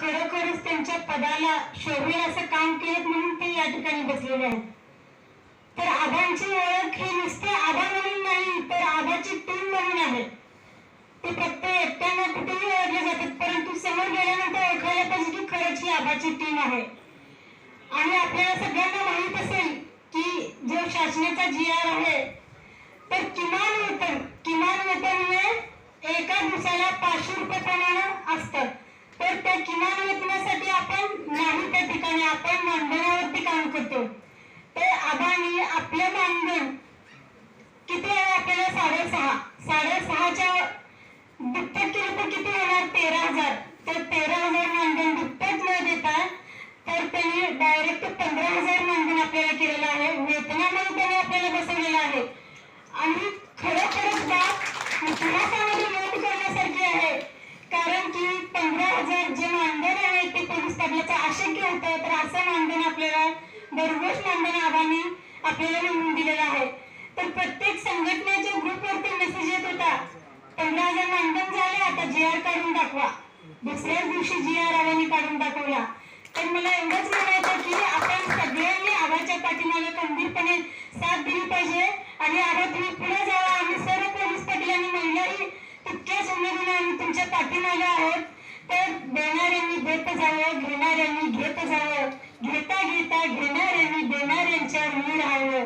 खरोखरच त्यांच्या पदाला शोभेल असं काम केलं म्हणून ते या ठिकाणी बसलेले आहेत. तर आभांची ओळख ही नुसते आभा म्हणून नाही तर आभाची टीम म्हणून आहे. ते फक्त एकट्याने कुठेही ओळखले जातात परंतु समोर गेल्यानंतर ओळखायला पाहिजे की खरंच ही आभाची टीम आहे. आणि आपल्याला सगळ्यांना माहीत असेल की जो शासनाचा जी आर आहे तर किमान वेतन किमान वेतन हे एका दिवसाला पाचशे रुपये प्रमाणे असतं. त्या किमान वेतनासाठी आपण नाही त्या ठिकाणी आपण मानधनावरती काम करतो. तर आबांनी आपलं मानधन किती आहे आपल्याला? साडेसहा. साडेसहाच्या दुप्पट केलं तर किती होणार? तेरा हजार. तर तेरा हजार मानधन दुप्पट न देता तर त्यांनी डायरेक्ट पंधरा हजार मानधन आपल्याला केलेलं आहे. वेतनामध्ये त्यांनी आपल्याला बसवलेलं आहे. आणि खरोखरच बाब इतिहासामध्ये नोंद करण्यासारखी आहे. कारण की पंधरा जर जे मानधन आहे ते पोलीस पदलाचं अशक्य होतं तर असं मानधन आपल्याला दररोज मानधन आबांनी आपल्याला मिळवून दिलेलं आहे. तर प्रत्येक संघटनेच्या ग्रुपवरती मेसेज येत होता पंधरा हजार मानधन झाले आता जी आर काढून दाखवा. दुसऱ्याच दिवशी जी आर आबांनी काढून दाखवला. तर मला एवढंच म्हणायचं की आपण सगळ्यांनी आबाच्या पाठीमागे खंबीरपणे साथ दिली पाहिजे आणि आबा तुम्ही पुढे जावा. आम्ही सर्व पोलीस पाटील आणि महिलाही तितक्याच उमेदीने आम्ही तुमच्या पाठीमागे आहोत. देणाऱ्यांनी देत जावं घेणाऱ्यांनी घेत जावं. घेता घेता घेणाऱ्यांनी देणाऱ्यांच्या वीर राहावं